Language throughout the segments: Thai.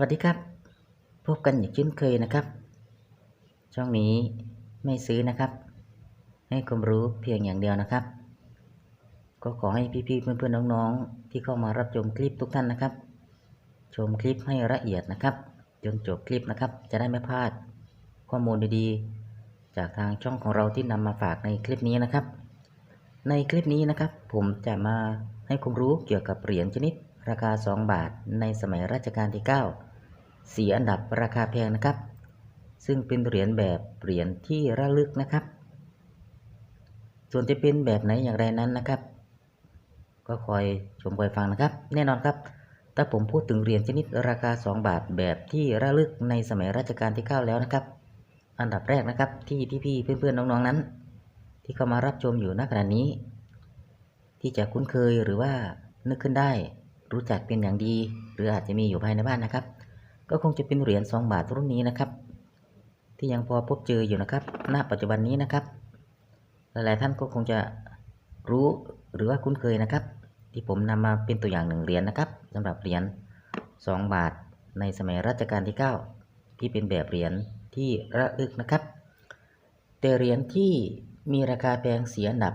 วัสดีครับ พบกันอย่างเช่นเคยนะครับ ช่องนี้ไม่ซื้อนะครับ ให้ความรู้เพียงอย่างเดียวนะครับ ก็ขอให้พี่ๆเพื่อนๆน้องๆ ที่เข้ามารับชมคลิปทุกท่านนะครับ ชมคลิปให้ละเอียดนะครับ จนจบคลิปนะครับ จะได้ไม่พลาดข้อมูลดีๆ จากทางช่องของเราที่นำมาฝากในคลิปนี้นะครับ ในคลิปนี้นะครับ ผมจะมาให้ความรู้เกี่ยวกับเหรียญชนิด ราคา 2 บาทในสมัยรัชกาลที่9สีอันดับราคาแพงนะครับ ซึ่งเป็นเหรียญแบบเหรียญที่ระลึกนะครับ ส่วนจะเป็นแบบไหนอย่างไรนั้นนะครับ ก็คอยชมคอยฟังนะครับ แน่นอนครับ ถ้าผมพูดถึงเหรียญชนิดราคา 2 บาทแบบที่ระลึกในสมัยรัชกาลที่ 9 แล้วนะครับ อันดับแรกนะครับที่พี่ๆเพื่อนๆน้องๆนั้น ที่เข้ามารับชมอยู่ณขณะนี้ ที่จะคุ้นเคยหรือว่านึกขึ้นได้ รู้จักเป็นอย่างดี หรืออาจจะมีอยู่ภายในบ้านนะครับ ก็คงจะเป็นเหรียญ2บาทรุ่นนี้นะครับ ที่ยังพอพบเจออยู่นะครับ ณ ปัจจุบันนี้นะครับ หลายๆท่านก็คงจะรู้หรือว่าคุ้นเคยนะครับ ที่ผมนำมาเป็นตัวอย่างหนึ่งเหรียญนะครับสำหรับเหรียญ2บาทในสมัยรัชกาลที่ 9 ที่เป็นแบบเหรียญที่ระลึกนะครับ แต่เหรียญที่มีราคาแพงเสียอันดับ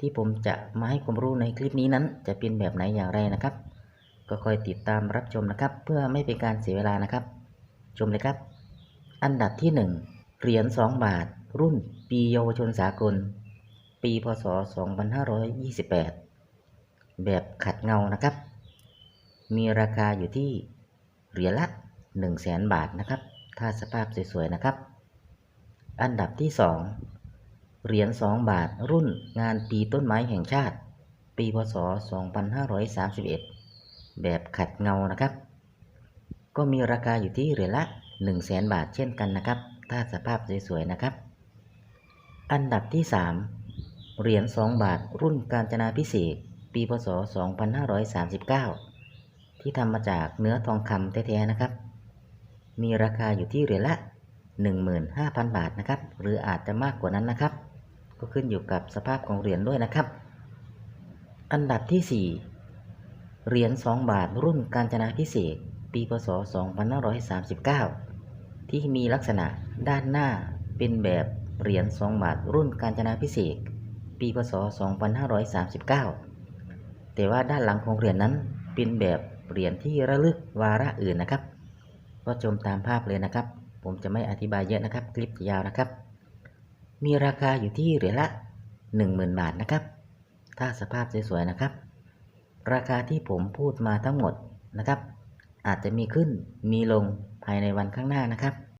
ที่ผมจะมาให้ความรู้ในคลิปนี้นั้น จะเป็นแบบไหนอย่างไรนะครับ ก็คอยติดตามรับชมนะครับ เพื่อไม่เป็นการเสียเวลานะครับ ชมเลยครับ อันดับที่ 1 เหรียญ2บาท รุ่นปีเยาวชนสากล ปีพศ 2528 แบบขัดเงานะครับ มีราคาอยู่ที่เหรียญละ1 0 0 0 0แสนบาทนะครับ ถ้าสภาพสวยๆนะครับ อันดับที่ 2 เหรียญ2บาทรุ่นงานปีต้นไม้แห่งชาติ ปีพศ 2531 แบบขัดเงานะครับ ก็มีราคาอยู่ที่เหรียญละ1 0 0 0 0แสนบาทเช่นกันนะครับ ถ้าสภาพสวยๆนะครับ อันดับที่ 3 เหรียญ2 บาทรุ่นกาญจนาพิเศษกปีพศ 2539 ที่ทำมาจากเนื้อทองคำแท้ๆนะครับ มีราคาอยู่ที่เหรียญละ 15,000 บาทนะครับ หรืออาจจะมากกว่านั้นนะครับ ก็ขึ้นอยู่กับสภาพของเหรียญด้วยนะครับ อันดับที่ 4 เหรียญ 2 บาทรุ่นกาญจนาพิเศษ ปีพศ 2539 ที่มีลักษณะด้านหน้าเป็นแบบเหรียญ 2 บาทรุ่นกาญจนาพิเศษ ปีพศ 2539 แต่ว่าด้านหลังของเหรียญนั้นเป็นแบบเหรียญที่ระลึกวาระอื่นนะครับ ก็ชมตามภาพเลยนะครับ ผมจะไม่อธิบายเยอะนะครับ คลิปยาวนะครับ มีราคาอยู่ที่เหรียญละ 10,000 บาทนะครับ ถ้าสภาพสวยๆนะครับ ราคาที่ผมพูดมาทั้งหมดนะครับ อาจจะมีขึ้นมีลงภายในวันข้างหน้านะครับ